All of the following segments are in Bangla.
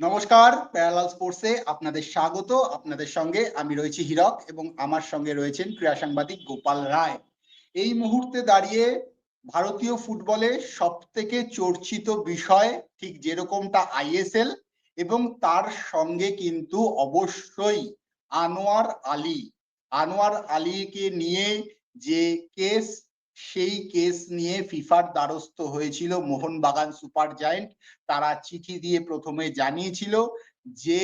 নমস্কার, প্যারালাল স্পোর্টসে আপনাদের স্বাগত। আপনাদের সঙ্গে আমি রয়েছি হীরক এবং আমার সঙ্গে রয়েছেন ক্রীড়া সাংবাদিক গোপাল রায়। এই মুহূর্তে দাঁড়িয়ে ভারতীয় ফুটবলে সব থেকে চর্চিত বিষয় ঠিক যেরকমটা আইএসএল এবং তার সঙ্গে কিন্তু অবশ্যই আনোয়ার আলী। আনোয়ার আলীকে নিয়ে যে কেস সেই কেস নিয়ে ফিফার দ্বারস্থ হয়েছিল মোহনবাগান সুপার জায়েন্ট। তারা চিঠি দিয়ে প্রথমে জানিয়েছিল যে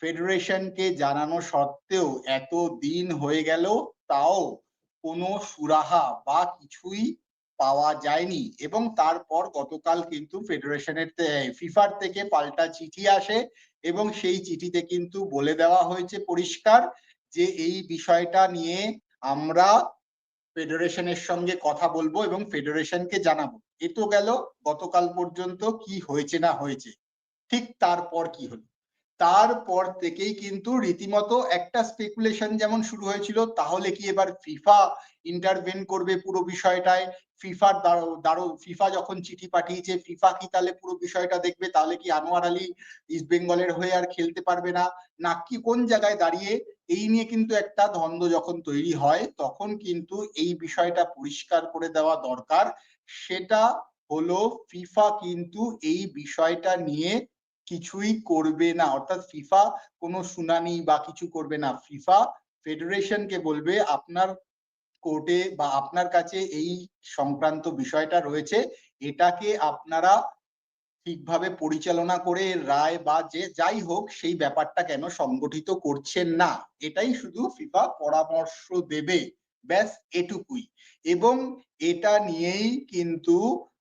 ফেডারেশনকে জানানো সত্ত্বেও এত দিন হয়ে গেল, তাও কোনো সুরাহা বা কিছুই পাওয়া যায়নি। এবং তারপর গতকাল কিন্তু ফেডারেশনের ফিফার থেকে পাল্টা চিঠি আসে এবং সেই চিঠিতে কিন্তু বলে দেওয়া হয়েছে পরিষ্কার যে এই বিষয়টা নিয়ে আমরা ফেডারেশনের সঙ্গে কথা বলব এবং ফেডারেশনকে জানাব। এ তো গেল গতকাল পর্যন্ত কি হয়েছে না হয়েছে। ঠিক তারপর কি হলো? তারপর থেকেই কিন্তু রীতিমতো একটা স্পেকুলেশন যেমন শুরু হয়েছিল, তাহলে কি এবার ফিফা ইন্টারভেন করবে পুরো বিষয়টায়? ফিফার দারো ফিফা যখন চিঠি পাঠিয়েছে ফিফা কি তাহলে পুরো বিষয়টা দেখবে? তাহলে কি আনোয়ার আলী ইস্ট বেঙ্গলের হয়ে আর খেলতে পারবে না? না কি কোন জায়গায় দাঁড়িয়ে এই নিয়ে কিন্তু একটা দ্বন্দ্ব যখন তৈরি হয়, তখন কিন্তু এই বিষয়টা পরিষ্কার করে দেওয়া দরকার। সেটা হলো ফিফা কিন্তু এই বিষয়টা নিয়ে কিছুই করবে না। অর্থাৎ ফিফা কোনো শুনানি বা কিছু করবে না। ফিফা ফেডারেশনকে বলবে, আপনার কোর্টে বা আপনার কাছে এই সংক্রান্ত বিষয়টা রয়েছে। এটাকে আপনারা ঠিকভাবে পরিচালনা করে, রায় বা যে যাই হোক, সেই ব্যাপারটা কেন সংগঠিত করছেন না? এটাই শুধু ফিফা পরামর্শ দেবে। ব্যাস, এটুকুই। এবং এটা নিয়েই কিন্তু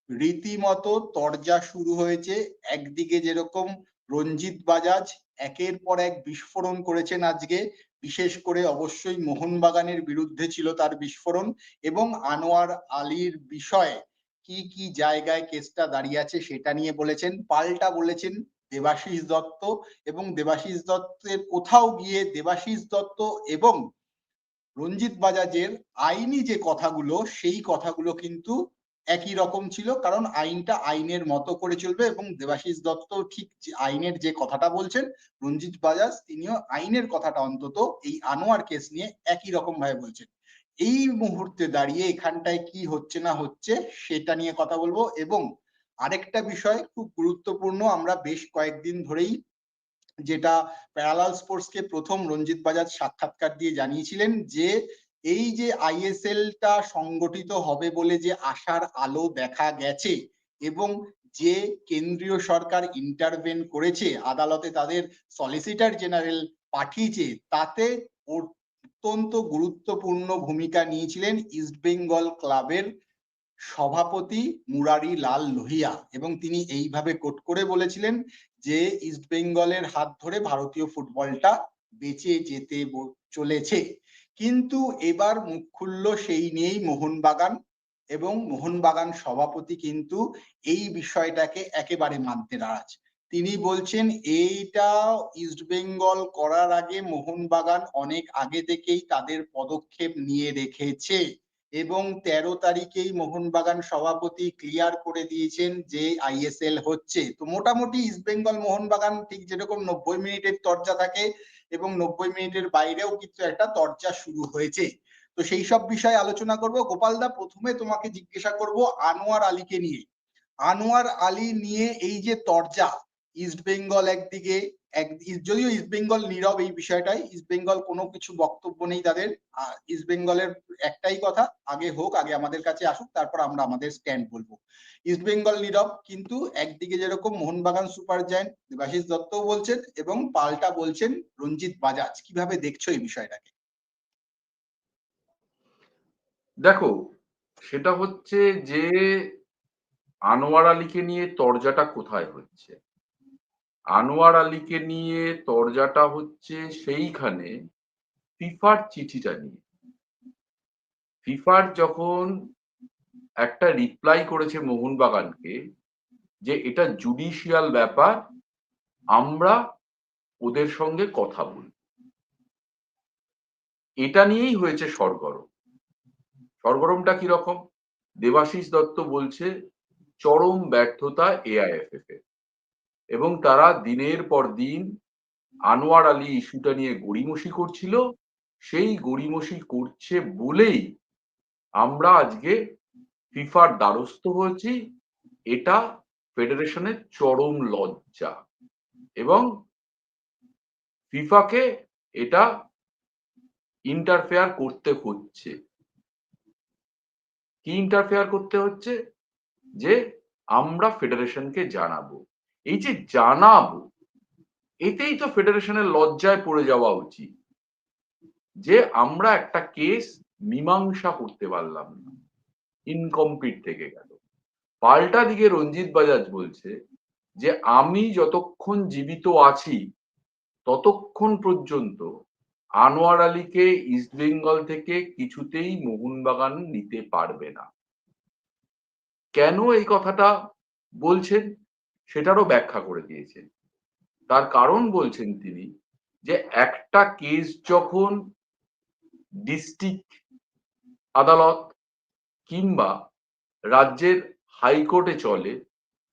রীতিমতো তরজা শুরু হয়েছে, একদিকে যেরকম রঞ্জিত বাজাজ, একের পর এক বিস্ফোরণ করেছেন আজকে। বিশেষ করে অবশ্যই মোহনবাগানের বিরুদ্ধে ছিল তার বিস্ফোরণ এবং আনোয়ার আলীর বিষয়ে কি কি জায়গায় কেসটা দাঁড়িয়ে আছে সেটা নিয়ে বলেছেন, পাল্টা বলেছেন দেবাশিস দত্ত এবং দেবাশিস দত্তের কোথাও গিয়ে দেবাশিস দত্ত এবং রঞ্জিত বাজাজের আইনি যে কথাগুলো, সেই কথাগুলো কিন্তু একই রকম ছিল, কারণ আইনটা আইনের মতো করে চলবে এবং দেবাশিস দত্ত ঠিক আইনের যে কথাটা বলছেন, রঞ্জিত বাজাজ, তিনিও আইনের কথাটা অন্তত এই আনোয়ার কেস নিয়ে একই রকম ভাবে বলছেন। এই মুহূর্তে দাঁড়িয়ে এখানটায় কি হচ্ছে না হচ্ছে সেটা নিয়ে কথা বলব এবং আরেকটা বিষয় খুব গুরুত্বপূর্ণ, আমরা বেশ কয়েকদিন ধরেই যেটা প্যারালাল স্পোর্টসকে প্রথম রঞ্জিত বাজাজ সাক্ষাৎকার দিয়ে জানিয়েছিলেন যে এই যে আইএসএলটা সংগঠিত হবে বলে যে আশার আলো দেখা গেছে এবং যে কেন্দ্রীয় সরকার ইন্টারভেন করেছে, আদালতে তাদের সলিসিটার জেনারেল পাঠিয়েছে, তাতে অত্যন্ত গুরুত্বপূর্ণ ভূমিকা নিয়েছিলেন ইস্ট বেঙ্গল ক্লাবের সভাপতি মুরারি লাল লোহিয়া এবং তিনি এইভাবে কোট করে বলেছিলেন যে ইস্ট বেঙ্গলের হাত ধরে ভারতীয় ফুটবলটা বেঁচে যেতে চলেছে। কিন্তু এবার মুখ খুলল সেই নিয়েই মোহনবাগান এবং মোহনবাগান সভাপতি কিন্তু এই বিষয়টাকে একেবারে মানতে নারাজ। তিনি বলছেন, এইটা ইস্ট বেঙ্গল করার আগে মোহনবাগান অনেক আগে থেকেই তাদের পদক্ষেপ নিয়ে রেখেছে। এবং তেরো তারিখেই মোহনবাগান সভাপতি ক্লিয়ার করে দিয়েছেন যে আইএসএল হচ্ছে। তো মোটামুটি ইস্ট বেঙ্গল মোহনবাগান ঠিক যেরকম নব্বই মিনিটের তরজা থাকে এবং নব্বই মিনিটের বাইরেও কিন্তু একটা তরজা শুরু হয়েছে। তো সেই সব বিষয়ে আলোচনা করব। গোপালদা প্রথমে তোমাকে জিজ্ঞাসা করব আনোয়ার আলীকে নিয়ে। আনোয়ার আলী নিয়ে এই যে তরজা ইস্ট বেঙ্গল একদিকে, এক, যদিও ইস্ট বেঙ্গল নীরব এই বিষয়টাই ইস্ট বেঙ্গল কোনো কিছু বক্তব্য নেই তাদের। ইস্ট বেঙ্গলের একটাই কথা, আগে হোক, আগে আমাদের কাছে আসুক, তারপর আমরা আমাদের স্ট্যান্ড বলব। ইস্ট বেঙ্গল নীরব, কিন্তু একদিকে যেরকম মোহনবাগান সুপার জায়েন্ট দেবাশিস দত্তও বলছেন এবং পাল্টা বলছেন রঞ্জিত বাজাজ। কীভাবে দেখছ এই বিষয়টাকে? দেখো, সেটা হচ্ছে যে আনোয়ার আলীকে নিয়ে তরজাটা কোথায় হচ্ছে আনোয়ার আলীকে নিয়ে তরজাটা হচ্ছে সেইখানে ফিফার চিঠিটা নিয়ে। ফিফার যখন একটা রিপ্লাই করেছে মোহনবাগানকে যে এটা জুডিশিয়াল ব্যাপার, আমরা ওদের সঙ্গে কথা বলি। এটা নিয়েই হয়েছে সরগরম। সরগরমটা কীরকম? দেবাশিস দত্ত বলছে, চরম ব্যর্থতা এআইএফএফ এর। এবং তারা দিনের পর দিন আনোয়ার আলী ইস্যুটা নিয়ে গড়িমসি করছিল। সেই গড়িমসি করছে বলেই আমরা আজকে ফিফার দ্বারস্থ হয়েছি। এটা ফেডারেশনের চরম লজ্জা এবং ফিফাকে এটা ইন্টারফেয়ার করতে হচ্ছে। কি ইন্টারফেয়ার করতে হচ্ছে? যে আমরা ফেডারেশনকে জানাব। এই যে জানাব, এতেই তো ফেডারেশনের লজ্জায় পড়ে যাওয়া উচিত যে আমরা একটা কেস মীমাংসা করতে পারলাম না। ইনকমপ্লিট থেকে গেল। পাল্টা দিকে রঞ্জিত বাজাজ বলছে যে আমি যতক্ষণ জীবিত আছি, ততক্ষণ পর্যন্ত আনোয়ার আলীকে ইস্ট বেঙ্গল থেকে কিছুতেই মোহনবাগান নিতে পারবে না। কেন এই কথাটা বলছেন? সেটারও ব্যাখ্যা করে দিয়েছেন। তার কারণ বলছেন তিনি যে একটা কেস যখন ডিস্ট্রিক্ট আদালত কিংবা রাজ্যের হাইকোর্টে চলে,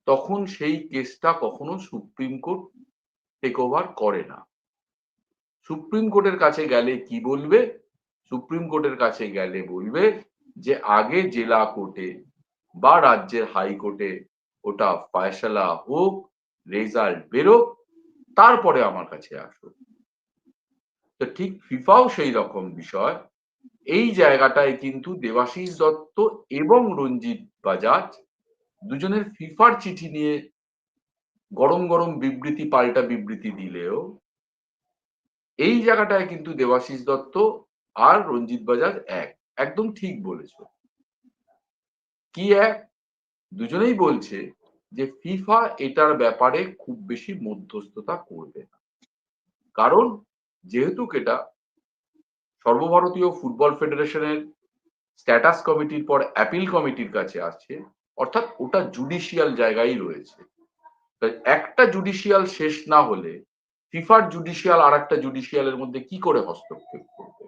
তখন সেই কেসটা কখনো সুপ্রিম কোর্ট টেক ওভার করে না। সুপ্রিম কোর্টের কাছে গেলে কি বলবে? সুপ্রিম কোর্টের কাছে গেলে বলবে যে আগে জেলা কোর্টে বা রাজ্যের হাইকোর্টে ওটা ফয়সালা হোক, রেজাল্ট বেরোক, তারপরে আমার কাছে আসো তো ঠিক ফিফাও সেই রকম বিষয়। এই জায়গাটায় কিন্তু দেবাশিস দত্ত এবং রঞ্জিত বাজাজ দুজনের ফিফার চিঠি নিয়ে গরম গরম বিবৃতি, পাল্টা বিবৃতি দিলেও এই জায়গাটায় কিন্তু দেবাশিস দত্ত আর রঞ্জিত বাজাজ এক। একদম ঠিক বলেছ। কি এক? দুজনেই বলছে যে ফিফা এটার ব্যাপারে খুব বেশি মধ্যস্থতা করবে না। কারণ যেহেতু এটা সর্বভারতীয় ফুটবল ফেডারেশনের স্ট্যাটাস কমিটির পর অ্যাপিল কমিটির কাছে আছে অর্থাৎ ওটা জুডিশিয়াল জায়গায় রয়েছে। তাই একটা জুডিশিয়াল শেষ না হলে ফিফার জুডিশিয়াল আর একটা জুডিশিয়ালের মধ্যে কি করে হস্তক্ষেপ করবে?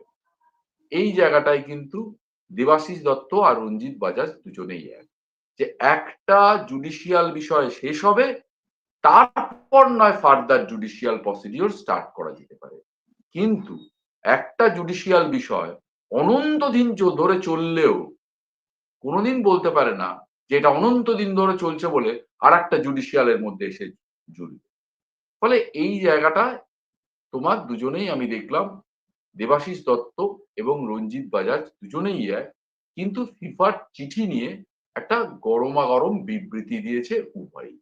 এই জায়গাটায় কিন্তু দেবাশিস দত্ত আর রঞ্জিত বাজাজ দুজনেই এক। যে একটা জুডিশিয়াল বিষয় শেষ হবে, তারপর নয় ফার্দার জুডিশিয়াল প্রসিডিওর স্টার্ট করা যেতে পারে। কিন্তু একটা জুডিশিয়াল বিষয় অনন্ত দিন ধরে চললেও কোনোদিন বলতে পারে না যে এটা অনন্ত দিন ধরে চলছে বলে আর একটা জুডিশিয়ালের মধ্যে এসে জুড়বে। ফলে এই জায়গাটা তোমার দুজনেই আমি দেখলাম, দেবাশিস দত্ত এবং রঞ্জিত বাজাজ দুজনেই কিন্তু ফিফার চিঠি নিয়ে একটা গরমা গরম বিবৃতি দিয়েছে উভয়ই।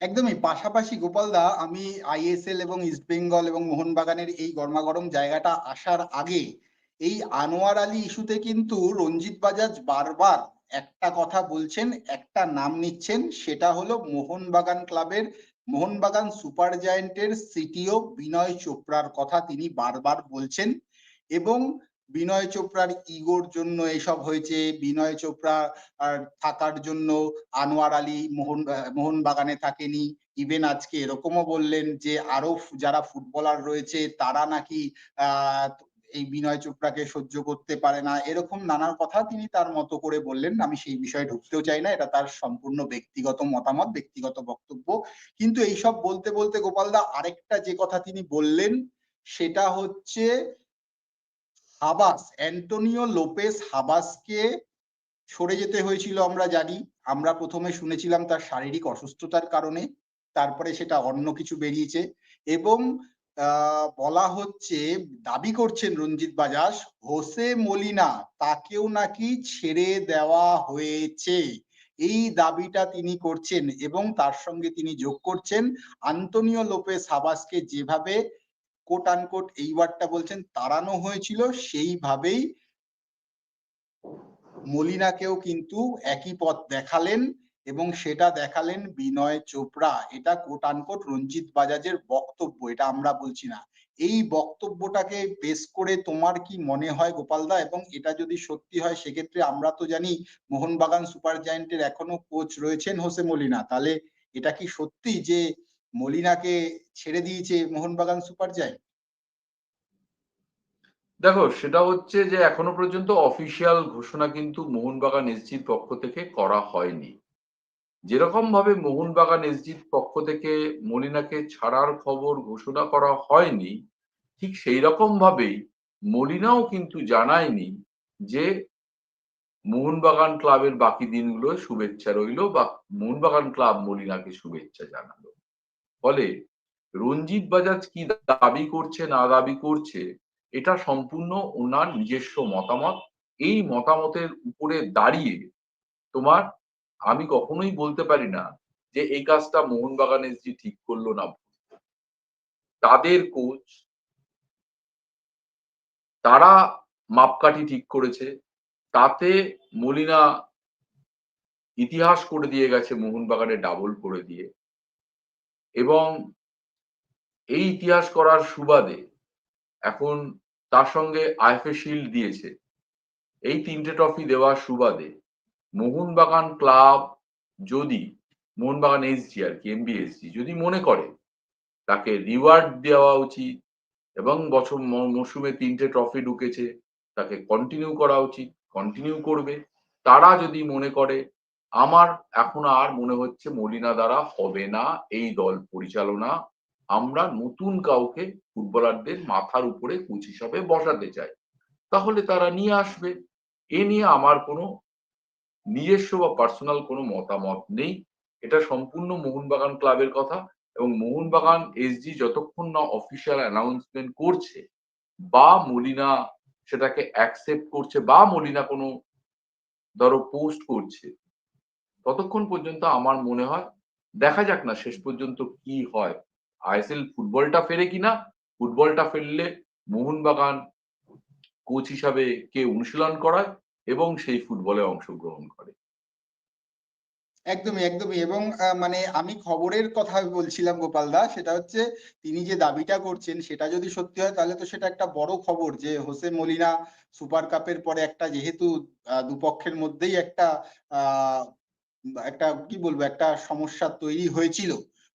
একদমই। পাশাপাশি গোপালদা আমি আইএসএল এবং ইস্ট বেঙ্গল এবং মোহনবাগানের এই গরমাগরম জায়গাটা আসার আগে এই আনোয়ার আলী ইস্যুতে কিন্তু রঞ্জিত বাজাজ বারবার একটা কথা বলছেন, একটা নাম নিচ্ছেন, সেটা হলো মোহনবাগান ক্লাবের মোহনবাগান সুপার জায়েন্টের সিটিও বিনয় চোপড়ার কথা তিনি বারবার বলছেন এবং বিনয় চোপড়ার ইগোর জন্য এসব হয়েছে। বিনয় চোপড়া থাকার জন্য আনোয়ার আলী মোহন আহ, মোহনবাগানে থাকেনি। ইভেন আজকে এরকমও বললেন যে আরও যারা ফুটবলার রয়েছে তারা নাকি এই বিনয় চোপড়াকে সহ্য করতে পারে না। এরকম নানান কথা তিনি তার মতো করে বললেন। আমি সেই বিষয়ে ঢুকতেও চাই না। এটা তার সম্পূর্ণ ব্যক্তিগত মতামত ব্যক্তিগত বক্তব্য। কিন্তু এইসব বলতে বলতে গোপালদা আরেকটা যে কথা তিনি বললেন সেটা হচ্ছে হাবাস অ্যান্টোনিও লোপেস হাবাসকে সরে যেতে হয়েছিল আমরা জানি। আমরা প্রথমে শুনেছিলাম তার শারীরিক অসুস্থতার কারণে, তারপরে সেটা অন্য কিছু বেরিয়েছে এবং বলা হচ্ছে, দাবি করছেন রঞ্জিত বাজাজ, হোসে মলিনা, তাকেও নাকি ছেড়ে দেওয়া হয়েছে। এই দাবিটা তিনি করছেন এবং তার সঙ্গে তিনি যোগ করছেন। আন্তনিও লোপেস হাবাসকে যেভাবে কোট আনকোট এই ওয়ার্ডটা বলছেন, তাড়ানো হয়েছিল সেইভাবেই মলিনাকেও কিন্তু একই পথ দেখালেন এবং সেটা দেখালেন বিনয় চোপড়া। এটা কোট আনকোট রঞ্জিত বাজাজের বক্তব্য, এটা আমরা বলছি না। এই বক্তব্যটাকে বেস করে তোমার কি মনে হয় গোপালদা এবং এটা যদি সত্যি হয়, সেক্ষেত্রে আমরা তো জানি মোহনবাগান সুপার জায়েন্টের এখনও কোচ রয়েছেন হোসে মলিনা। তাহলে এটা কি সত্যি যে মলিনাকে ছেড়ে দিয়েছে মোহনবাগান সুপার জায়েন্ট? দেখো, সেটা হচ্ছে যে এখনও পর্যন্ত অফিসিয়াল ঘোষণা কিন্তু মোহনবাগান এসজির পক্ষ থেকে করা হয়নি। যেরকম ভাবে মোহনবাগান এসজির পক্ষ থেকে মলিনাকে ছাড়ার খবর ঘোষণা করা হয়নি, ঠিক সেই রকম ভাবেই মলিনাও কিন্তু জানায়নি যে মোহনবাগান ক্লাবের বাকি দিনগুলো শুভেচ্ছা রইল বা মোহনবাগান ক্লাব মলিনাকে শুভেচ্ছা জানালো। ফলে রঞ্জিত বাজাজ কি দাবি করছে, না দাবি করছে, এটা সম্পূর্ণ ওনার নিজস্ব মতামত। এই মতামতের উপরে দাঁড়িয়ে তোমার আমি কখনোই বলতে পারি না যে এই কাজটা মোহনবাগান এসজি ঠিক করল না। তাদের কোচ, তারা মাপকাঠি ঠিক করেছে, তাতে মলিনা ইতিহাস করে দিয়ে গেছে, মোহনবাগানে ডাবল করে দিয়ে। এবং এই ইতিহাস করার সুবাদে এখন তার সঙ্গে আইএফএ শিল্ড দিয়েছে। এই তিনটে ট্রফি দেওয়ার সুবাদে মোহনবাগান ক্লাব যদি, মোহনবাগান এসজি আর কি এমবিএসজি যদি মনে করে তাকে রিওয়ার্ড দেওয়া উচিত এবং বছর ম- মরশুমে তিনটে ট্রফি ঢুকেছে, তাকে কন্টিনিউ করা উচিত কন্টিনিউ করবে। তারা যদি মনে করে আমার এখন আর মনে হচ্ছে মলিনা দ্বারা হবে না এই দল পরিচালনা। আমরা নতুন কাউকে ফুটবলারদের মাথার উপরে কোচ হিসাবে বসাতে চাই। তাহলে তারা নিয়ে আসবে। এ নিয়ে আমার কোনো নিজস্ব বা পার্সোনাল কোনো মতামত নেই। এটা সম্পূর্ণ মোহনবাগান ক্লাবের কথা এবং মোহনবাগান এসজি যতক্ষণ না অফিসিয়াল অ্যানাউন্সমেন্ট করছে বা মলিনা সেটাকে অ্যাকসেপ্ট করছে বা মলিনা কোনো ধরো পোস্ট করছে ততক্ষণ পর্যন্ত আমার মনে হয় দেখা যাক না শেষ পর্যন্ত কি হয়। আইএসএল ফুটবলটা ফেরে কিনা? ফুটবলটা ফেললে মোহনবাগান কোচ হিসাবে কে অনুশীলন করায় এবং সেই ফুটবলে অংশগ্রহণ করে? একদমই একদমই। এবং মানে আমি খবরের কথা বলছিলাম গোপাল দা, সেটা হচ্ছে তিনি যে দাবিটা করছেন, সেটা যদি সত্যি হয়, তাহলে তো সেটা একটা বড় খবর যে হোসে মলিনা সুপার কাপের পরে একটা যেহেতু দুপক্ষের মধ্যেই একটা একটা, কি বলব, একটা সমস্যা তৈরি হয়েছিল।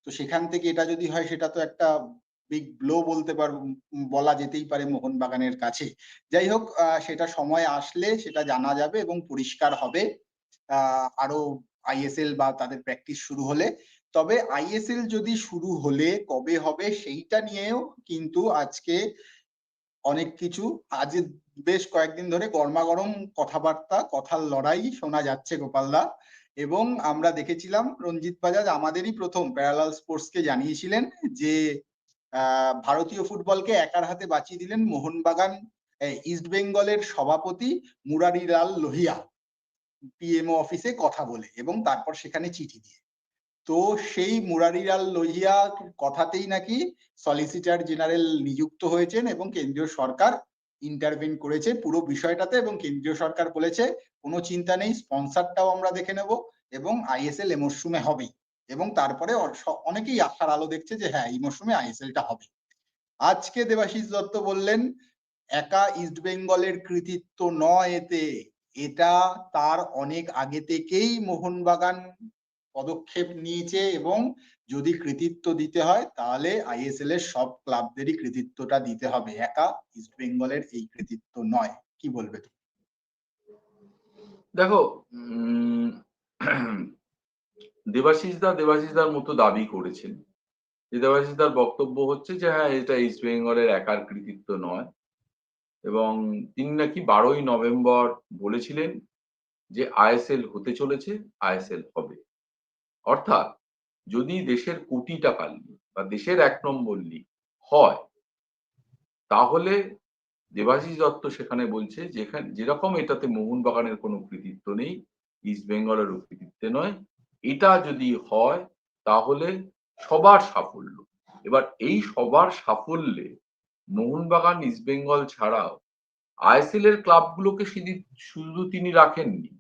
তো সেখান থেকে এটা যদি হয়, সেটা তো একটা বিগ ব্লো বলতে পারব, বলা যেতেই পারে মোহনবাগানের কাছে। যাই হোক সেটা সময় আসলে সেটা জানা যাবে এবং পরিষ্কার হবে। আরও আইএসএল বা তাদের প্র্যাকটিস শুরু হলে। তবে আইএসএল যদি শুরু হলে, কবে হবে সেইটা নিয়েও কিন্তু আজকে অনেক কিছু। আজ বেশ কয়েকদিন ধরে গরমাগরম কথাবার্তা, কথার লড়াই শোনা যাচ্ছে গোপালদা এবং আমরা দেখেছিলাম রঞ্জিত বাজাজ আমাদেরই প্রথম প্যারালাল স্পোর্টসকে জানিয়েছিলেন যে ভারতীয় ফুটবলকে একার হাতে বাঁচিয়ে দিলেন মোহনবাগান ইস্ট বেঙ্গলের সভাপতি মুরারিলাল লোহিয়া। পিএমও অফিসে কথা বলে এবং তারপর সেখানে চিঠি দিয়ে। তো সেই মুরারিলাল লোহিয়া কথাতেই নাকি সলিসিটার জেনারেল নিযুক্ত হয়েছেন এবং কেন্দ্রীয় সরকার ইন্টারভেন করেছে পুরো বিষয়টাতে এবং কেন্দ্রীয় সরকার বলেছে, কোনো চিন্তা নেই, স্পন্সরটাও আমরা দেখে নেব এবং আইএসএল এ মরশুমে হবে এবং তারপরে অনেকেই আশার আলো দেখছে যে হ্যাঁ এই মরশুমে আইএসএলটা হবে। আজকে দেবাশিস দত্ত বললেন, একা ইস্ট বেঙ্গলের কৃতিত্ব নয় এতে। এটা তার অনেক আগে থেকেই মোহনবাগান পদক্ষেপ নিয়েছে এবং যদি কৃতিত্ব দিতে হয়, তাহলে আইএসএল এর সব ক্লাবদেরই কৃতিত্বটা দিতে হবে। একা ইস্ট বেঙ্গলের এই কৃতিত্ব নয়। কি বলবে? দেখো দেবাশিস দা দেবাশিস দার মতো দাবি করেছেন। যে দেবাশিস দার বক্তব্য হচ্ছে যে হ্যাঁ এটা ইস্ট বেঙ্গলের একার কৃতিত্ব নয়। এবং তিনি নাকি বারোই নভেম্বর বলেছিলেন যে আইএসএল হতে চলেছে আইএসএল হবে। অর্থাৎ যদি দেশের কোটি টাকার লিগ বা দেশের এক নম্বর লিগ হয়, তাহলে দেবাশিস দত্ত সেখানে বলছে যেখানে যেরকম এটাতে মোহনবাগানের কোনো কৃতিত্ব নেই ইস্ট বেঙ্গলেরও কৃতিত্ব নয়। এটা যদি হয়, তাহলে সবার সাফল্য। এবার এই সবার সাফল্যে মোহনবাগান ইস্ট বেঙ্গল ছাড়াও আইএসএল এর ক্লাবগুলোকে শুধু তিনি রাখেননি,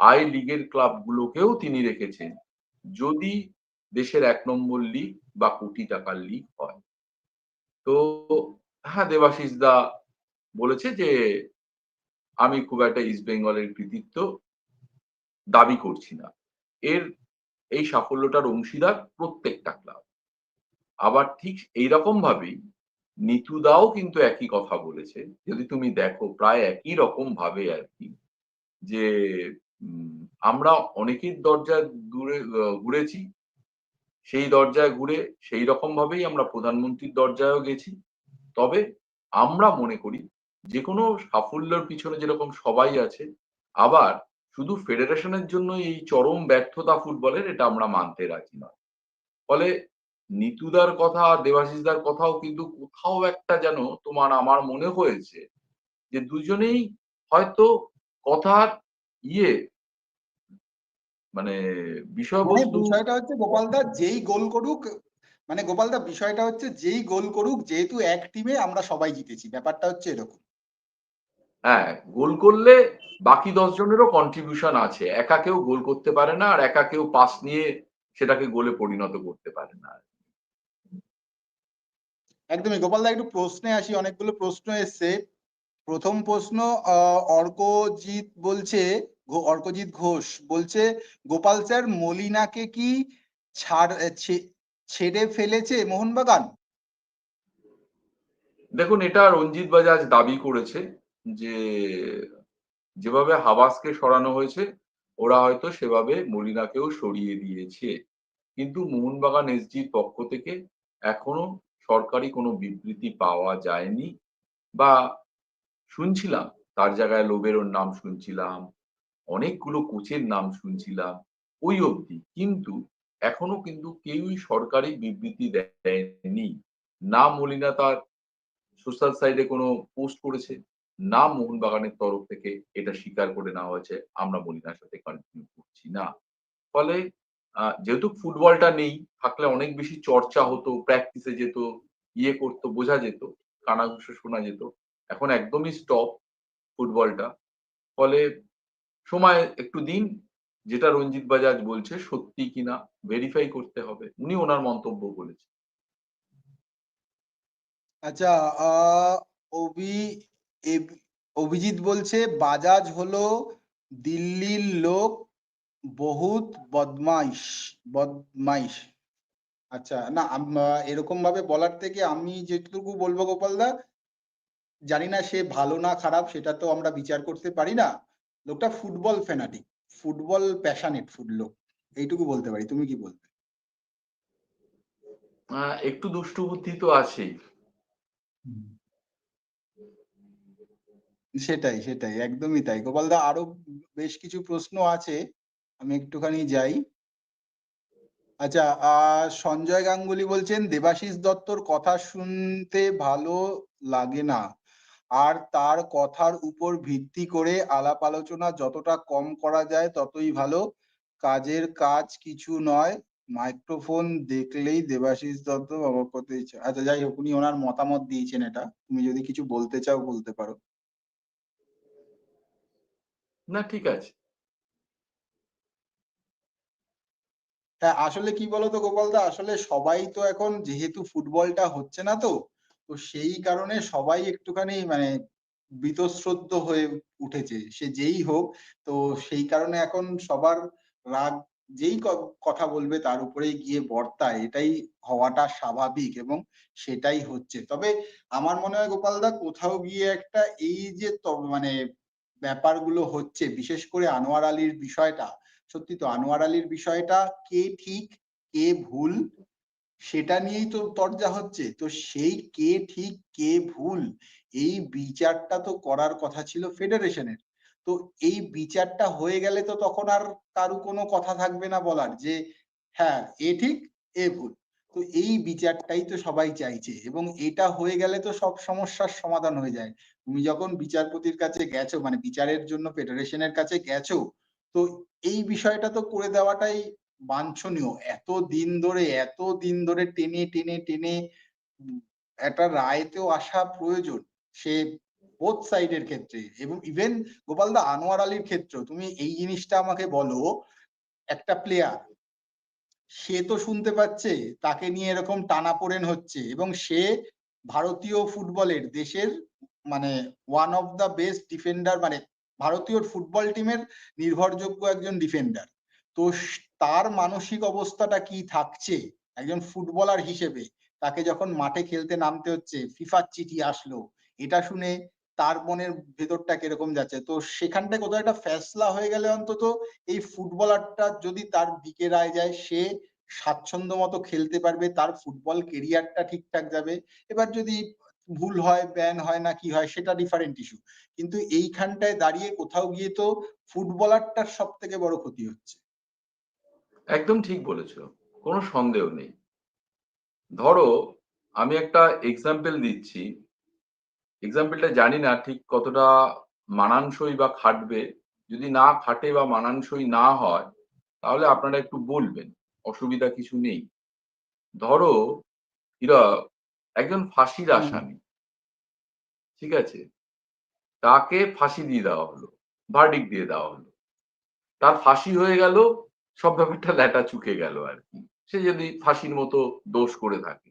আই লিগের ক্লাবগুলোকেও তিনি রেখেছেন। যদি দেশের এক নম্বর লিগ বা কোটি টাকার লিগ হয়। তো হ্যাঁ দেবাশিস দা বলেছে যে, আমি খুব একটা ইস্ট বেঙ্গলের কৃতিত্ব দাবি করছি না। এর, এই সাফল্যটার অংশীদার প্রত্যেকটা ক্লাব আবার ঠিক এইরকম ভাবেই নিতু দাও কিন্তু একই কথা বলেছে। যদি তুমি দেখো, প্রায় একই রকম ভাবে আর কি, যে আমরা অনেকের দরজায় দূরে ঘুরেছি। সেই দরজায় ঘুরে সেই রকম ভাবেই আমরা প্রধানমন্ত্রীর দরজায়ও গেছি। তবে আমরা মনে করি যে কোনো সাফল্যের পিছনে যেরকম সবাই আছে, আবার শুধু ফেডারেশনের জন্য এই চরম ব্যর্থতা ফুটবলের এটা আমরা মানতে রাজি নয়। ফলে নিতুদার কথা, দেবাশিসদার কথাও কিন্তু কোথাও একটা যেন তোমার আমার মনে হয়েছে যে দুজনেই হয়তো কথার ইয়ে মানে মানে বিষয়বস্তু বিষয়টা হচ্ছে গোপালদা যেই গোল করুক মানে গোপালদা বিষয়টা হচ্ছে যেই গোল করুক যেহেতু এক টিমে আমরা সবাই জিতেছি ব্যাপারটা হচ্ছে এরকম। হ্যাঁ গোল করলে বাকি দশ জনেরও কন্ট্রিবিউশন আছে। একা কেউ গোল করতে পারে না আর একা কেউ পাস নিয়ে সেটাকে গোলে পরিণত করতে পারে না। একদমই গোপালদা একটু প্রশ্নে আসি অনেকগুলো প্রশ্ন এসছে। প্রথম প্রশ্ন অর্কজিৎ বলছে অর্কজিৎ ঘোষ বলছে, গোপাল স্যার মলিনাকে কি ছাড় ছেড়ে ফেলেছে মোহনবাগান? দেখুন, এটা রঞ্জিত বাজাজ দাবি করেছে যে, যেভাবে হাবাসকে সরানো হয়েছে, ওরা হয়তো সেভাবে মলিনাকেও সরিয়ে দিয়েছে। কিন্তু মোহনবাগান এসজির পক্ষ থেকে এখনও সরকারি কোনো বিবৃতি পাওয়া যায়নি বা শুনছিলাম, তার জায়গায় লোবেরোর নাম শুনছিলাম, অনেকগুলো কোচের নাম শুনছিলাম, ওই অবধি। কিন্তু এখনও কিন্তু কেউই সরকারি বিবৃতি দেয়নি। না মলিনা তার সোশ্যাল সাইডে কোনো পোস্ট করেছে, না মোহনবাগানের তরফ থেকে এটা স্বীকার করে নেওয়া হয়েছে। আমরা মলিনার সাথে কন্টিনিউ করছি না। ফলে যেহেতু ফুটবলটা নেই, থাকলে অনেক বেশি চর্চা হতো প্র্যাকটিসে যেত ইয়ে করতো, বোঝা যেত কানাঘুষো শোনা যেত। এখন একদমই স্টপ ফুটবলটা। ফলে সময় একটু দিন, যেটা রঞ্জিত বাজাজ বলছে, সত্যি কিনা ভেরিফাই করতে হবে, উনি ওনার মন্তব্য বলেছেন। আচ্ছা অভি অভিজিৎ বলছে, বাজাজ হলো দিল্লির লোক, বহুত বদমাইশ বদমাইশ। আচ্ছা না এরকম ভাবে বলার থেকে আমি যেটুকু বলব গোপালদা জানি না সে ভালো না খারাপ সেটা তো আমরা বিচার করতে পারি না। লোকটা football fanatic football passionate food লোক। এইটুকু বলতে পারি তুমি কি বলবে? একটু দুষ্টু বুদ্ধি তো আছেই। সেটাই সেটাই একদমই তাই। গোপালদা আরও বেশ কিছু প্রশ্ন আছে আমি একটুখানি যাই। আচ্ছা আহ সঞ্জয় গাঙ্গুলি বলছেন দেবাশিস দত্তর কথা শুনতে ভালো লাগে না। আর তার কথার উপর ভিত্তি করে আলাপ আলোচনা যতটা কম করা যায় ততই ভালো। কাজের কাজ কিছু নয় মাইক্রোফোন দেখলেই দেবাশিস দত্ত অবাক করতে ইচ্ছা। আচ্ছা যাই হোক উনি ওনার মতামত দিয়েছেন এটা। তুমি যদি কিছু বলতে চাও বলতে পারো। না ঠিক আছে। হ্যাঁ আসলে কি বলতো গোপালদা? আসলে সবাই তো এখন যেহেতু ফুটবলটা হচ্ছে না তো তো সেই কারণে সবাই একটুখানি মানে বীতশ্রদ্ধ হয়ে উঠেছে। সে যেই হোক, তো সেই কারণে এখন সবার রাগ যেই কথা বলবে তার উপরেই গিয়ে বর্তায় এটাই হওয়াটা স্বাভাবিক এবং সেটাই হচ্ছে। তবে আমার মনে হয় গোপালদা কোথাও গিয়ে একটা এই যে মানে ব্যাপারগুলো হচ্ছে, বিশেষ করে আনোয়ার আলীর বিষয়টা, সত্যি তো আনোয়ার আলীর বিষয়টা কে ঠিক, কে ভুল সেটা নিয়েই তো তরজা হচ্ছে। তো সেই কে ঠিক, কে ভুল, এই বিচারটা তো করার কথা ছিল ফেডারেশনের। তো এই বিচারটা হয়ে গেলে তো তখন আর কারু কোনো কথা থাকবে না বলার যে হ্যাঁ এ ঠিক, এ ভুল। তো এই বিচারটাই তো সবাই চাইছে এবং এটা হয়ে গেলে তো সব সমস্যার সমাধান হয়ে যায়। তুমি যখন বিচারপতির কাছে গেছো মানে বিচারের জন্য ফেডারেশনের কাছে গেছো, তো এই বিষয়টা তো করে দেওয়াটাই বাঞ্ছনীয়। এত দিন ধরে এত দিন ধরে টেনে টেনে টেনে একটা রায়তেও আসা প্রয়োজন সে বোথ সাইডের ক্ষেত্রে এবং ইভেন গোপালদা আনোয়ার আলীর ক্ষেত্রে। তুমি এই জিনিসটা আমাকে বলো, একটা প্লেয়ার সে তো শুনতে পাচ্ছে, তাকে নিয়ে এরকম টানাপোড়েন হচ্ছে এবং সে ভারতীয় ফুটবলের দেশের মানে one of the best defender মানে ভারতীয় ফুটবল টিমের নির্ভরযোগ্য একজন ডিফেন্ডার তো তার মানসিক অবস্থাটা কি থাকছে? একজন ফুটবলার হিসেবে তাকে যখন মাঠে খেলতে নামতে হচ্ছে, ফিফার চিঠি আসলো, এটা শুনে তার মনের ভেতরটা কীরকম যাচ্ছে? তো সেখানটায় কোথাও একটা ফ্যাসলা হয়ে গেলে অন্তত এই ফুটবলারটা যদি তার দিকে রায় যায়, সে স্বাচ্ছন্দ্য মতো খেলতে পারবে, তার ফুটবল কেরিয়ারটা ঠিকঠাক যাবে। এবার যদি ভুল হয়, ব্যান হয় না, কি হয়, সেটা ডিফারেন্ট ইস্যু কিন্তু এইখানটায় দাঁড়িয়ে কোথাও গিয়ে তো ফুটবলারটার সব থেকে বড় ক্ষতি হচ্ছে। একদম ঠিক বলেছ কোনো সন্দেহ নেই। ধরো আমি একটা এক্সাম্পল দিচ্ছি। এক্সাম্পলটা জানি না ঠিক কতটা মানানসই বা খাটবে। যদি না খাটে বা মানানসই না হয় তাহলে আপনারা একটু বলবেন অসুবিধা কিছু নেই। ধরো এরা একজন ফাঁসির আসামি ঠিক আছে? তাকে ফাঁসি দিয়ে দেওয়া হলো ভার্ডিক দিয়ে দেওয়া হলো। তার ফাঁসি হয়ে গেল সব ব্যাপারটা ল্যাটা চুকে গেল আর কি। সে যদি ফাঁসির মতো দোষ করে থাকে,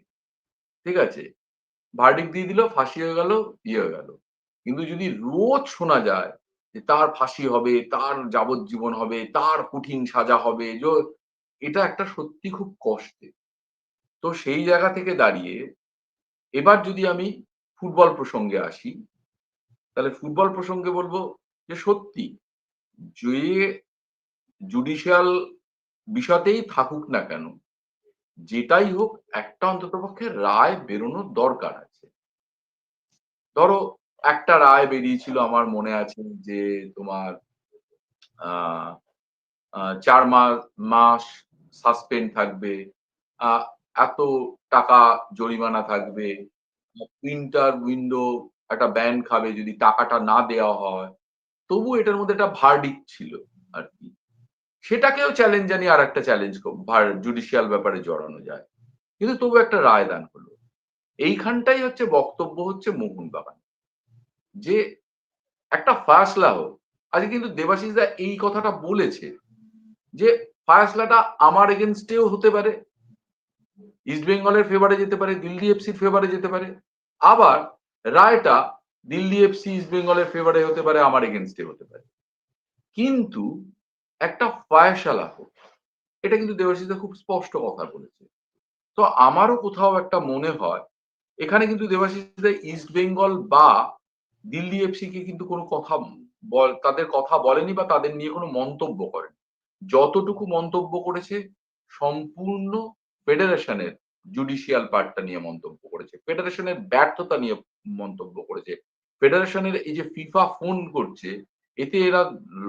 ঠিক আছে? ভার্ডিক দিয়ে দিল, ফাঁসি হয়ে গেল ইয়ে হয়ে গেল। কিন্তু যদি রোজ শোনা যায় যে তার ফাঁসি হবে, তার যাবজ্জীবন হবে, তার কঠিন সাজা হবে এটা একটা সত্যি খুব কষ্টে। তো সেই জায়গা থেকে দাঁড়িয়ে এবার যদি আমি ফুটবল প্রসঙ্গে আসি, তাহলে ফুটবল প্রসঙ্গে বলব যে সত্যি যে জুডিশিয়াল বিষয়তেই থাকুক না কেন, যেটাই হোক একটা অন্ততপক্ষে রায় বেরোনোর দরকার আছে। ধরো একটা রায় বেরিয়েছিল আমার মনে আছে যে তোমার চার মাস মাস সাসপেন্ড থাকবে এত টাকা জরিমানা থাকবে প্রিন্টার উইন্ডো একটা ব্যান খাবে যদি টাকাটা না দেওয়া হয় তবু এটার মধ্যে একটা ভার্ডিক ছিল আর কি। সেটাকেও চ্যালেঞ্জ জানিয়ে আর একটা চ্যালেঞ্জ জুডিশিয়াল ব্যাপারে জড়ানো যায়। কিন্তু তবু একটা রায় দান হলো। এইখানটাই হচ্ছে বক্তব্য হচ্ছে মোহনবাগান যে একটা ফায়সলা হোক, আজকে কিন্তু দেবাশিস এই কথাটা বলেছে যে ফায়সলাটা আমার এগেনস্টেও হতে পারে ইস্ট বেঙ্গলের ফেভারে যেতে পারে দিল্লি এফসির ফেভারে যেতে পারে। আবার রায়টা দিল্লি এফসি ইস্ট বেঙ্গলের ফেভারে হতে পারে, আমার এগেনস্টে হতে পারে। কিন্তু একটা ফায়সালা হোক, এটা কিন্তু দেবাশিস খুব স্পষ্ট কথা বলেছে। তো আমারও কোথাও একটা মনে হয়, এখানে কিন্তু দেবাশিস দা ইস্ট বেঙ্গল বা দিল্লি এফসি কে কিন্তু কোনো কথা বল, তাদের কথা বলেনি বা তাদের নিয়ে কোনো মন্তব্য করেন। যতটুকু মন্তব্য করেছে, সম্পূর্ণ ফেডারেশনের জুডিশিয়াল পার্টটা নিয়ে মন্তব্য করেছে, ফেডারেশনের ব্যর্থতা নিয়ে মন্তব্য করেছে। ফেডারেশনের এই যে ফিফা ফোন করছে এতে এরা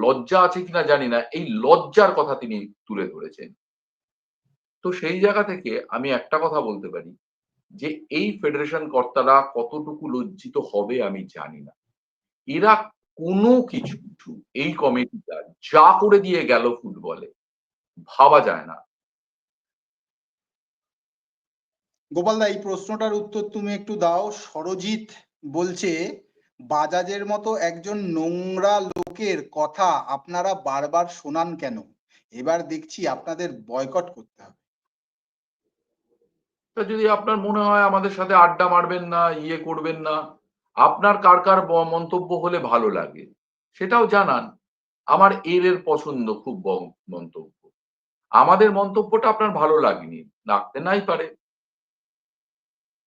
লজ্জা আছে কিনা জানি না, এই লজ্জার কথা তিনি তুলে ধরেছেন। তো সেই জায়গা থেকে আমি একটা কথা বলতে পারি, যে এই ফেডারেশন কর্তারা কতটুকু লজ্জিত হবে আমি জানি না। এরা কোনো কিছু, এই কমিটিটা যা করে দিয়ে গেল ফুটবলে, ভাবা যায় না। গোপালদা এই প্রশ্নটার উত্তর তুমি একটু দাও। সরজিৎ বলছে, বাজাজের মতো একজন নোংরা লোকের কথা আপনারা বারবার শোনান কেন? এবার দেখছি আপনাদের বয়কট করতে হবে। যদি আপনার মনে হয় আমাদের সাথে আড্ডা মারবেন না ইয়ে করবেন না, আপনার কার কার মন্তব্য হলে ভালো লাগে, সেটাও জানান। আমার এর এর পছন্দ খুব মন্তব্য। আমাদের মন্তব্যটা আপনার ভালো লাগেনি লাগতে নাই পারে।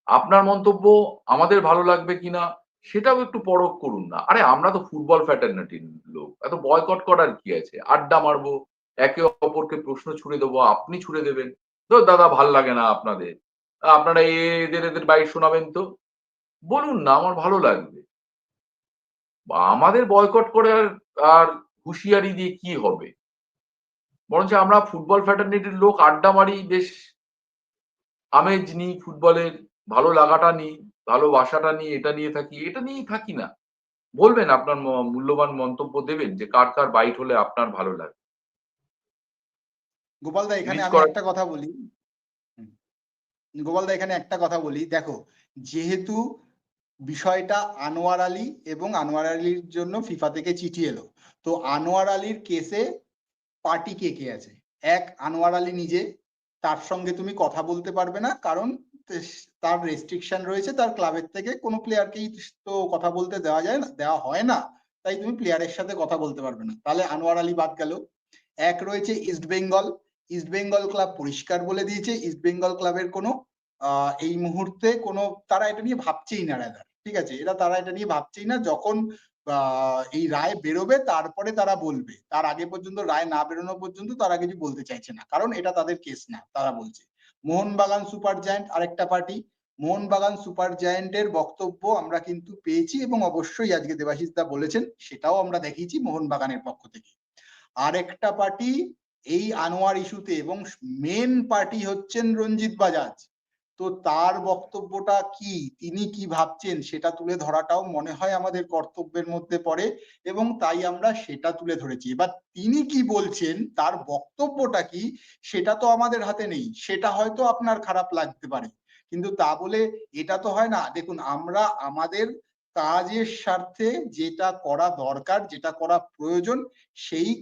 আপনার মন্তব্য আমাদের ভালো লাগবে কিনা সেটাও একটু পরখ করুন না। আরে, আমরা তো ফুটবল ফ্যাটার্নিটির লোক। এত বয়কট করার কি আছে? আড্ডা মারবো, একে অপরকে প্রশ্ন ছুড়ে দেবো, আপনি ছুড়ে দেবেন। তো দাদা, ভালো লাগে না আপনাদের। আপনারা এদের এদের বাইক শোনাবেন তো। বলুন না, আমার ভালো লাগবে। আমাদের বয়কট করে আর আর হুঁশিয়ারি দিয়ে কি হবে? বরঞ্চ আমরা ফুটবল ফ্যাটার্নিটির লোক, আড্ডা মারি, বেশ আমেজ নিই ফুটবলের ভালো লাগাটা নিই ভালোবাসাটা নিয়ে এটা নিয়ে থাকি এটা নিয়েই থাকি না। বলবেন আপনার মূল্যবান মন্তব্য দেবেন যে কার কার বাইট হলে আপনার ভালো লাগে। গোপালদা এখানে আমি একটা কথা বলি। হুম। গোপালদা এখানে একটা কথা বলি। দেখো যেহেতু বিষয়টা আনোয়ার আলী এবং আনোয়ার আলীর জন্য ফিফা থেকে চিঠি এলো তো আনোয়ার আলীর কেসে পার্টি কে কে আছে? এক আনোয়ার আলী নিজে। তার সঙ্গে তুমি কথা বলতে পারবে না কারণ তার রেস্ট্রিকশন রয়েছে, তার ক্লাবের থেকে কোনো প্লেয়ারকেই তো কথা বলতে দেওয়া যায় না, দেওয়া হয় না। তাই তুমি প্লেয়ারের সাথে কথা বলতে পারবে না। তাহলে আনোয়ার আলী বাদ গেল। এক রয়েছে East Bengal East Bengal club পরিষ্কার বলে দিয়েছে। ইস্ট বেঙ্গল ক্লাবের কোনো এই মুহূর্তে কোনো, তারা এটা নিয়ে ভাবছেই না রাদার ঠিক আছে? এরা, তারা এটা নিয়ে ভাবছেই না। যখন এই রায় বেরোবে, তারপরে তারা বলবে। তার আগে পর্যন্ত, রায় না বেরোনো পর্যন্ত তারা কিছু বলতে চাইছে না। কারণ এটা তাদের কেস না, তারা বলছে। মোহনবাগান সুপার জায়েন্ট আরেকটা পার্টি। মোহনবাগান সুপার জায়েন্টের বক্তব্য আমরা কিন্তু পেয়েছি এবং অবশ্যই আজকে দেবাশিস দা বলেছেন, সেটাও আমরা দেখিয়েছি মোহনবাগানের পক্ষ থেকে। আরেকটা পার্টি এই আনোয়ার ইস্যুতে এবং মেন পার্টি হচ্ছেন রঞ্জিত বাজাজ। তো তার বক্তব্যটা কি? তিনি কি ভাবছেন? সেটা তুলে ধরাটাও মনে হয় আমাদের কর্তব্যের মধ্যে পড়ে এবং তাই আমরা সেটা তুলে ধরেছি। এবার তিনি কি বলছেন? তার বক্তব্যটা কি? সেটা তো আমাদের হাতে নেই। সেটা হয়তো আপনার খারাপ লাগতে পারে। কিন্তু তা বলে এটা তো হয় না। দেখুন, আমরা আমাদের কাজের স্বার্থে যেটা করা দরকার, যেটা করা প্রয়োজন, সেই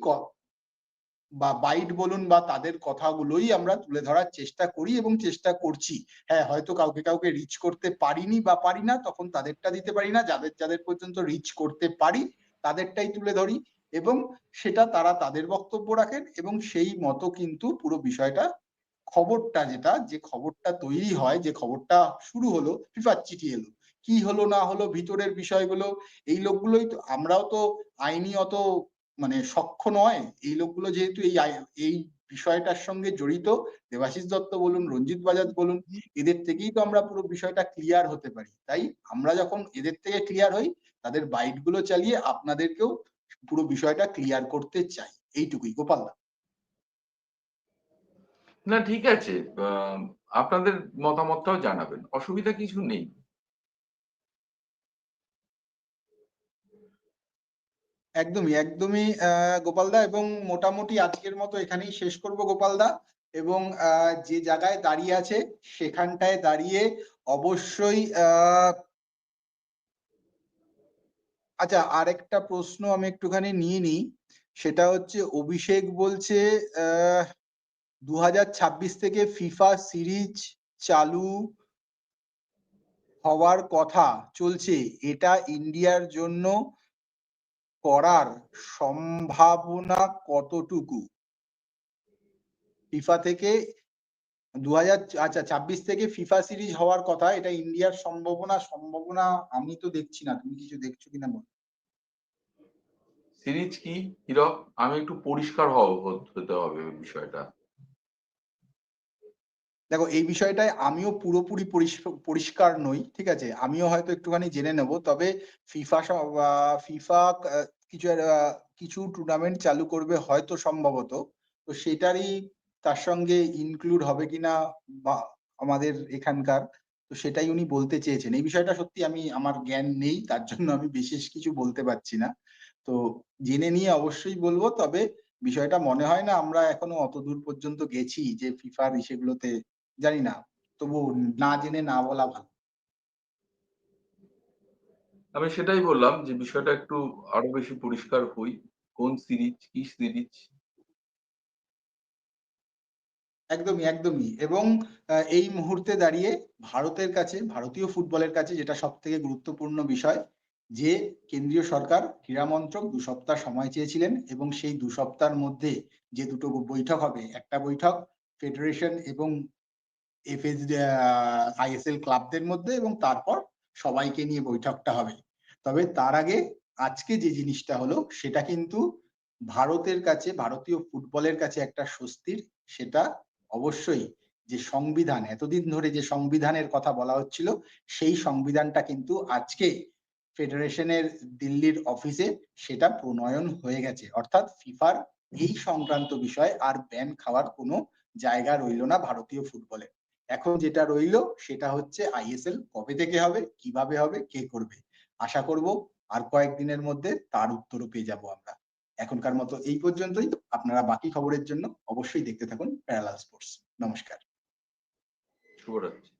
বা বাইট বলুন বা তাদের কথাগুলোই আমরা তুলে ধরার চেষ্টা করি এবং চেষ্টা করছি। হ্যাঁ হয়তো কাউকে কাউকে রিচ করতে পারিনি বা পারি না, তখন তাদেরটা দিতে পারি না, যাদের যাদের পর্যন্ত রিচ করতে পারি তাদেরটাই তুলে ধরি এবং সেটা তারা তাদের বক্তব্য রাখেন এবং সেই মতো কিন্তু পুরো বিষয়টা, খবরটা যেটা, যে খবরটা তৈরি হয়, যে খবরটা শুরু হলো ফিফার চিঠি এলো। কি হলো না হলো ভিতরের বিষয়গুলো, এই লোকগুলোই তো, আমরাও তো আইনি অত মানে সখ্য নয়। এই লোকগুলো যেহেতু এই এই বিষয়টার সঙ্গে জড়িত, দেবাশিস দত্ত বলুন, রঞ্জিত বাজাজ বলুন, এদের থেকেই তো আমরা পুরো বিষয়টা ক্লিয়ার হতে পারি। তাই আমরা যখন এদের থেকে ক্লিয়ার হই, তাদের বাইটগুলো চালিয়ে আপনাদেরকেও পুরো বিষয়টা ক্লিয়ার করতে চাই। এইটুকুই, গোপাল না, ঠিক আছে। আপনাদের মতামতটাও জানাবেন। অসুবিধা কিছু নেই। একদমই একদমই গোপালদা এবং মোটামুটি আজকের মতো এখানেই শেষ করব গোপালদা এবং যে জায়গায় দাঁড়িয়ে আছে সেখানটায় দাঁড়িয়ে অবশ্যই আচ্ছা আরেকটা প্রশ্ন আমি একটুখানি নিয়ে নিই। সেটা হচ্ছে অভিষেক বলছে দু থেকে ফিফা সিরিজ চালু হওয়ার কথা চলছে। এটা ইন্ডিয়ার জন্য করার সম্ভাবনা কতটুকু? ফিফা থেকে দু হাজার আচ্ছা ছাব্বিশ থেকে ফিফা সিরিজ হওয়ার কথা, এটা ইন্ডিয়ার সম্ভাবনা সম্ভাবনা আমি তো দেখছি না, তুমি কিছু দেখছ কিনা বল। সিরিজ কি? হিরক আমি একটু পরিষ্কার হতে হবে বিষয়টা। দেখো, এই বিষয়টায় আমিও পুরোপুরি পরিষ্কার নই, ঠিক আছে? আমিও হয়তো একটুখানি জেনে নেব, তবে ফিফা ফিফা কিছু কিছু টুর্নামেন্ট চালু করবে হয়তো সম্ভবত, তো সেটারই তার সঙ্গে ইনক্লুড হবে কিনা বা আমাদের এখানকার, তো সেটাই উনি বলতে চেয়েছেন। এই বিষয়টা সত্যি আমি, আমার জ্ঞান নেই, তার জন্য আমি বিশেষ কিছু বলতে পারছি না, তো জেনে নিয়ে অবশ্যই বলব, তবে বিষয়টা মনে হয় না আমরা এখনও অত দূর পর্যন্ত গেছি যে ফিফার ইসেগুলোতে জানি না তবু না জেনে না বলা ভালো। আমি সেটাই বললাম যে বিষয়টা একটু আরও বেশি পরিষ্কার হই কোন সিরিজ কি সিরিজ? একদমই একদমই। এবং এই মুহূর্তে দাঁড়িয়ে ভারতের কাছে ভারতীয় ফুটবলের কাছে যেটা সব থেকে গুরুত্বপূর্ণ বিষয় যে কেন্দ্রীয় সরকার ক্রীড়া মন্ত্রক দু সপ্তাহ সময় চেয়েছিলেন এবং সেই দু সপ্তাহের মধ্যে যে দুটো বৈঠক হবে একটা বৈঠক ফেডারেশন এবং এফএস আইএসএল ক্লাবদের মধ্যে এবং তারপর সবাইকে নিয়ে বৈঠকটা হবে। তবে তার আগে আজকে যে জিনিসটা হলো, সেটা কিন্তু ভারতের কাছে, ভারতীয় ফুটবলের কাছে একটা স্বস্তির, সেটা অবশ্যই যে সংবিধান, এতদিন ধরে যে সংবিধানের কথা বলা হচ্ছিল, সেই সংবিধানটা কিন্তু আজকে ফেডারেশনের দিল্লির অফিসে সেটা প্রণয়ন হয়ে গেছে। অর্থাৎ ফিফার এই সংক্রান্ত বিষয় আর ব্যান খাওয়ার কোনো জায়গা রইল না ভারতীয় ফুটবলে। এখন যেটা রইল সেটা হচ্ছে আইএসএল কবে থেকে হবে, কীভাবে হবে, কে করবে? আশা করব আর কয়েকদিনের মধ্যে তার উত্তরও পেয়ে যাব আমরা। এখনকার মতো এই পর্যন্তই। আপনারা বাকি খবরের জন্য অবশ্যই দেখতে থাকুন প্যারালাল স্পোর্টস। নমস্কার। শুভরাত্রি।